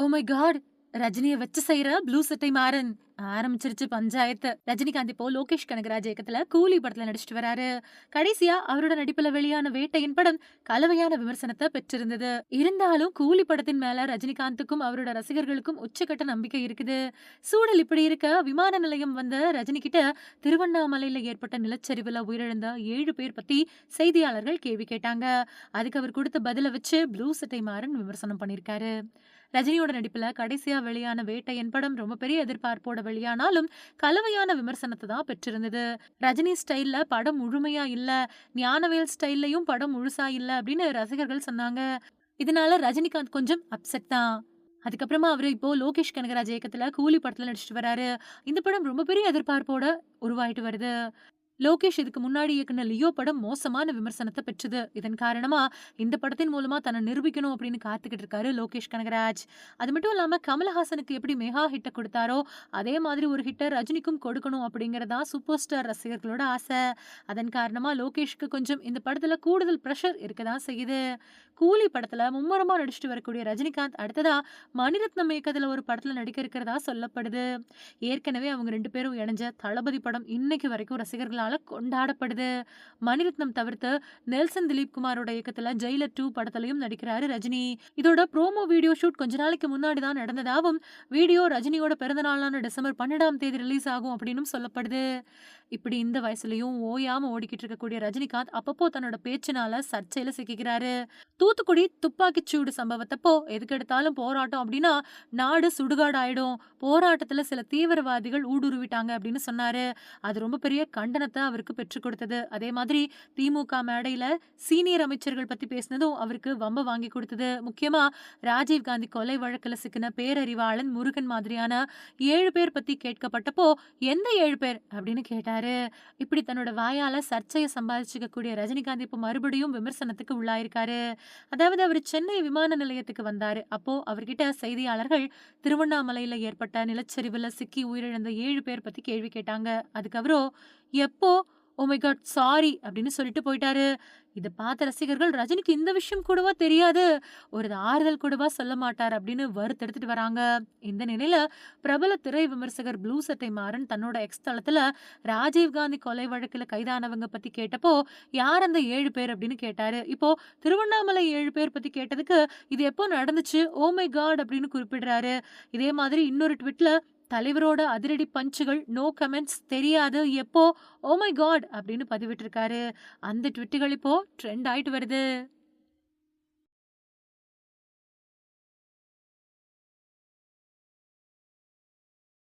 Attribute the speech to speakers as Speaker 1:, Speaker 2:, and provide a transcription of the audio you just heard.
Speaker 1: Oh oh my God ரஜினியை வச்சு செய்யற ப்ளூ சட்டை மாறன். ஆரம்பிச்சிருச்சு பஞ்சாயத்து. ரஜினிகாந்த் இப்போ லோகேஷ் கனகராஜ் இயக்கத்துல கூலி படத்துல நடிச்சிட்டு வராரு. கடைசியா அவரோட நடிப்புல வெளியான வேட்டையின் படம் கலவையான விமர்சனத்தை பெற்றிருந்தது. இருந்தாலும் கூலி படத்தின் மேல ரஜினிகாந்துக்கும் அவரோட ரசிகர்களுக்கும் உச்சக்கட்ட நம்பிக்கை இருக்குது. சூழல் இப்படி இருக்க விமான நிலையம் வந்த ரஜினி கிட்ட திருவண்ணாமலையில ஏற்பட்ட நிலச்சரிவுல உயிரிழந்த ஏழு பேர் பத்தி செய்தியாளர்கள் கேள்வி கேட்டாங்க. அதுக்கு அவர் கொடுத்த பதில வச்சு ப்ளூ சட்டை மாறன் விமர்சனம் பண்ணியிருக்காரு ரஜினியோட நடிப்புல கடைசியா வெளியான வேட்டையின் படம் ரொம்ப பெரிய எதிர்பார்ப்போட வெளியானாலும் கலவையான விமர்சனத்தை தான் பெற்றிருந்தது. ரஜினி ஸ்டைல்ல படம் முழுமையா இல்ல ஞானவேல் ஸ்டைல்லையும் படம் முழுசா இல்ல அப்படின்னு ரசிகர்கள் சொன்னாங்க. இதனால ரஜினிகாந்த் கொஞ்சம் அப்செட் தான். அதுக்கப்புறமா அவர் இப்போ லோகேஷ் கனகராஜ் இயக்கத்துல கூலி படத்துல நடிச்சிட்டு வராரு. இந்த படம் ரொம்ப பெரிய எதிர்பார்ப்போட உருவாயிட்டு வருது. லோகேஷ் இதுக்கு முன்னாடி இயக்குன லியோ படம் மோசமான விமர்சனத்தை பெற்றது. இதன் காரணமா இந்த படத்தின் மூலமா தன்னை நிரூபிக்கணும் அப்படின்னு காத்துக்கிட்டு இருக்காரு லோகேஷ் கனகராஜ். அது மட்டும் இல்லாம கமல்ஹாசனுக்கு எப்படி மெகா ஹிட்டை கொடுத்தாரோ அதே மாதிரி ஒரு ஹிட்டை ரஜினிக்கும் கொடுக்கணும் அப்படிங்கறதா சூப்பர் ஸ்டார் ரசிகர்களோட ஆசை. அதன் காரணமா லோகேஷ்க்கு கொஞ்சம் இந்த படத்துல கூடுதல் ப்ரெஷர் இருக்கதான் செய்யுது. கூலி படத்துல மும்முரமா நடிச்சிட்டு வரக்கூடிய ரஜினிகாந்த் அடுத்ததா மணிரத்னம் இயக்கத்துல ஒரு படத்துல நடிக்க இருக்கிறதா சொல்லப்படுது. ஏற்கனவே அவங்க ரெண்டு பேரும் இணைஞ்ச தளபதி படம் இன்னைக்கு வரைக்கும் ரசிகர்களால் கொண்டாடப்படுது. மணிரத்னம் தவிர்த்து நெல்சன் திலீப் குமாரோட இயக்கத்துல ஜெயிலர் டூ படத்திலையும் நடிக்கிறாரு ரஜினி. இதோட ப்ரோமோ வீடியோ ஷூட் கொஞ்ச நாளைக்கு முன்னாடி தான் நடந்ததாகவும் வீடியோ ரஜினியோட பிறந்தநாளான டிசம்பர் பன்னெண்டாம் தேதி ரிலீஸ் ஆகும் அப்படின்னு சொல்லப்படுது. இப்படி இந்த வயசுலயும் ஓயாம ஓடிக்கிட்டு இருக்கக்கூடிய ரஜினிகாந்த் அப்பப்போ தன்னோட பேச்சினால சர்ச்சையில சிக்கிக்கிறாரு. தூத்துக்குடி துப்பாக்கி சூடு சம்பவத்தப்போ எதுக்கு எடுத்தாலும் போராட்டம் அப்படின்னா நாடு சுடுகாடு ஆயிடும் போராட்டத்துல சில தீவிரவாதிகள் ஊடுருவிட்டாங்க அப்படின்னு சொன்னாரு. அது ரொம்ப பெரிய கண்டனத்தை தான் அவருக்கு பெற்றுக் கொடுத்தது. அதே மாதிரி திமுக மேடையில சீனியர் அமைச்சர்கள் பத்தி பேசினதும் அவருக்கு வம்ப வாங்கி கொடுத்தது. முக்கியமா ராஜீவ்காந்தி கொலை வழக்கில் சிக்கின பேரறிவாளன் முருகன் மாதிரியான ஏழு பேர் பத்தி கேட்கப்பட்டப்போ எந்த ஏழு பேர்? அப்படின்னு கேட்டாரு. இப்படி தன்னோட வாயால சர்ச்சையை சம்பாதிச்சுக்கக்கூடிய ரஜினிகாந்த் இப்போ மறுபடியும் விமர்சனத்துக்கு உள்ளாயிருக்காரு. அதாவது அவர் சென்னை விமான நிலையத்துக்கு வந்தாரு. அப்போ அவர்கிட்ட செய்தியாளர்கள் திருவண்ணாமலையில ஏற்பட்ட நிலச்சரிவுல சிக்கி உயிரிழந்த ஏழு பேர் பத்தி கேள்வி கேட்டாங்க. அதுக்கு அவரோ எப்போ? ஓமை காட் சாரி அப்படின்னு சொல்லிட்டு போயிட்டாரு. இதை பார்த்த ரசிகர்கள் ரஜினிக்கு இந்த விஷயம் கூடவா தெரியாது? ஒரு ஆறுதல் கூடவா சொல்ல மாட்டார் அப்படின்னு வறுத்தெடுத்துட்டு வராங்க. இந்த நிலையில பிரபல திரை விமர்சகர் ப்ளூ சட்டை மாறன் தன்னோட எக்ஸ் தளத்துல ராஜீவ் காந்தி கொலை வழக்குல கைதானவங்க பத்தி கேட்டப்போ யார் அந்த ஏழு பேர் அப்படின்னு கேட்டாரு. இப்போ திருவண்ணாமலை ஏழு பேர் பத்தி கேட்டதுக்கு இது எப்போ நடந்துச்சு? Oh ஓமை காட் அப்படின்னு குறிப்பிடுறாரு. இதே மாதிரி இன்னொரு ட்விட்ல தலைவரோட அதிரடி பஞ்சுகள் நோ கமெண்ட்ஸ் தெரியாது. எப்போ? ஓ மை காட் அப்படின்னு பதிவிட்டிருக்காரு. அந்த ட்விட்டுகள் இப்போ ட்ரெண்ட் ஆயிட்டு வருது.